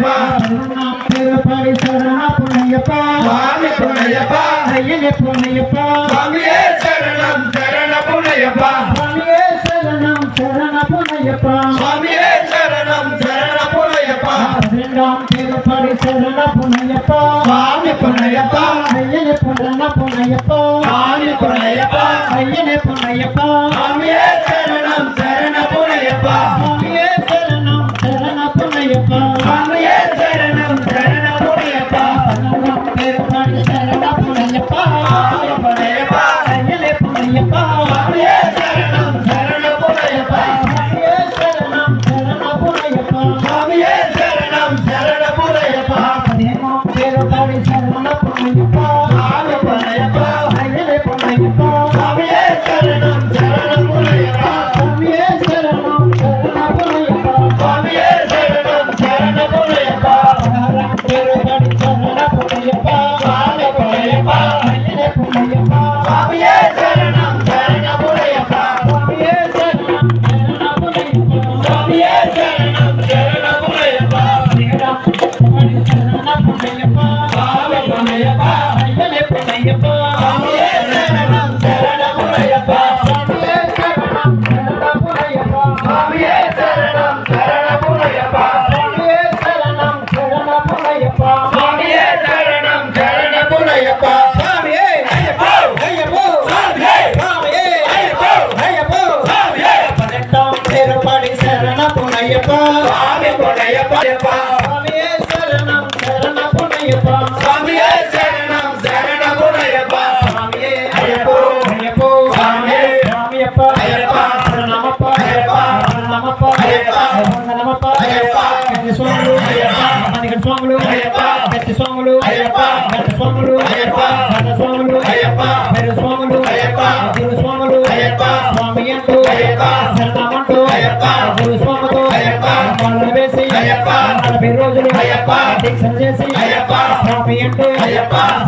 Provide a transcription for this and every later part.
புண்ணையப்பா பேரப்பாடி சரணா புண்ணையப்பா. சுவாமி புண்ணையப்பா ஐயனே புண்ணையப்பா சுவாமியே சரணம் சரண புண்ணையப்பா. சுவாமியே சரணம் சரண புண்ணையப்பா. சுவாமியே சரணம் சரண புண்ணையப்பா. பன்னிரண்டாம் பேரப்பாடி சரண புண்ணையப்பா Yeah. கொடையப்பா சாமி கொடையப்பா దీక్షలు చేసి స్వామి అంటూ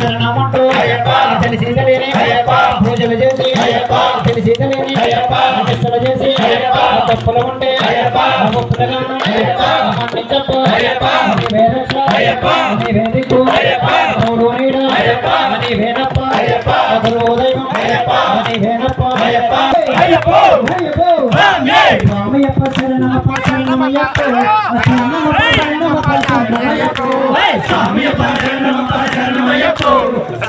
శరణమంటూ అయ్యప్ప! తెలిసిందలేని అయ్యప్ప! పూజలు చేసి అయ్యప్ప! తెలిసిందలేని అయ్యప్ప! దీక్షలు చేసి తప్పులు ఉంటే అయ్యప్ప! మన్నించప్పు నీ వేదక్ష అయ్యప్ప! వేదిక్కు మూడు అయ్యప్ప! నీ అయ్యప్ప! అసలు ఉదయం నీ వేనప్ప అయ్యప్ప! స్వామి! అయ్యప్ప శరణప్ప శరణమయ్యప్ప! శరణమయ్యప్ప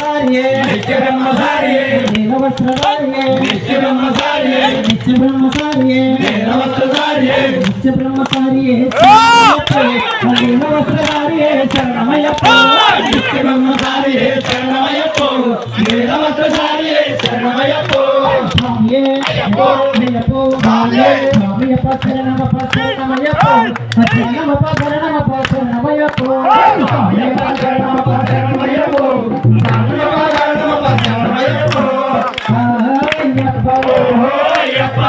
వస్త్రధారియే నిత్య బ్రహ్మచారియే. నీల వస్త్రధారియే నిత్య బ్రహ్మచారియే. నిత్య బ్రహ్మచారియే. నీలవస్త్రధారియే నిత్య బ్రహ్మచారియే. నీల వస్త్రధారియే శరణమయ్యప్ప నిత్య బ్రహ్మచారియే. శరణమయ్యప్ప స్వామియప్ప శరణమప్ప శరణమయ్యప్ప శరణమప్ప శరణమప్ప శరణమయ్యప్ప స్వామియప్ప శరణమప్ప శరణమయ్యప్ప స్వామియప్ప శరణమప్ప శరణమయ్యప్ప అయ్యప్ప ఓహో అయ్యప్ప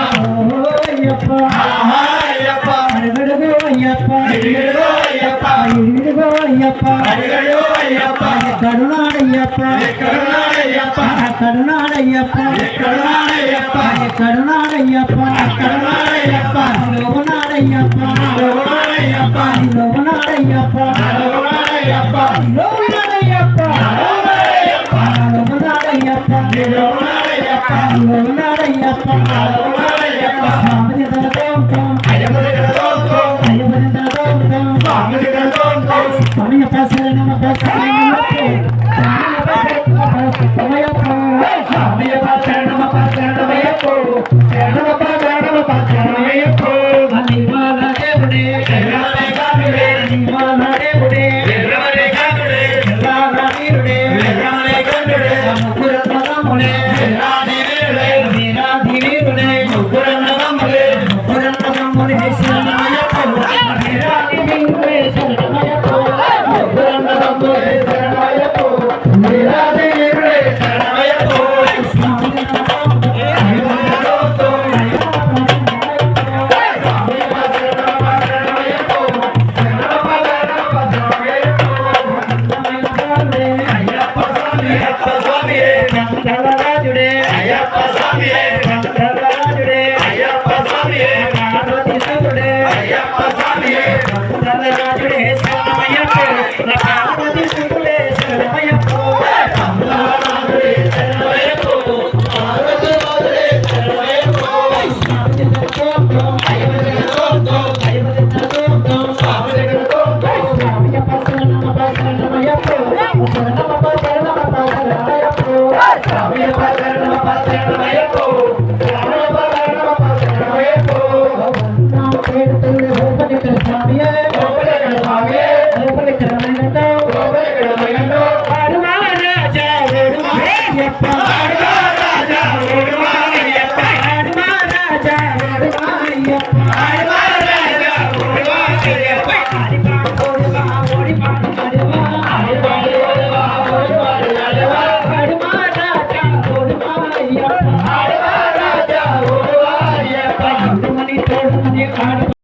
అయ్యప్ప ఆహా అయ్యప్ప అడుగడుగు అయ్యప్ప అడిగడు అయ్యప్ప అడుగడుగు అయ్యప్ప అడిగడు అయ్యప్ప కరుణాడయ్యప్ప ఎక్కడున్నాడయ్యప్ప கருணாடையப்பா கருணாடையப்பா கருணாடையப்பா கருணாடையப்பா நம்ம பேசுகிறேன் 你们。fazendo meia boa.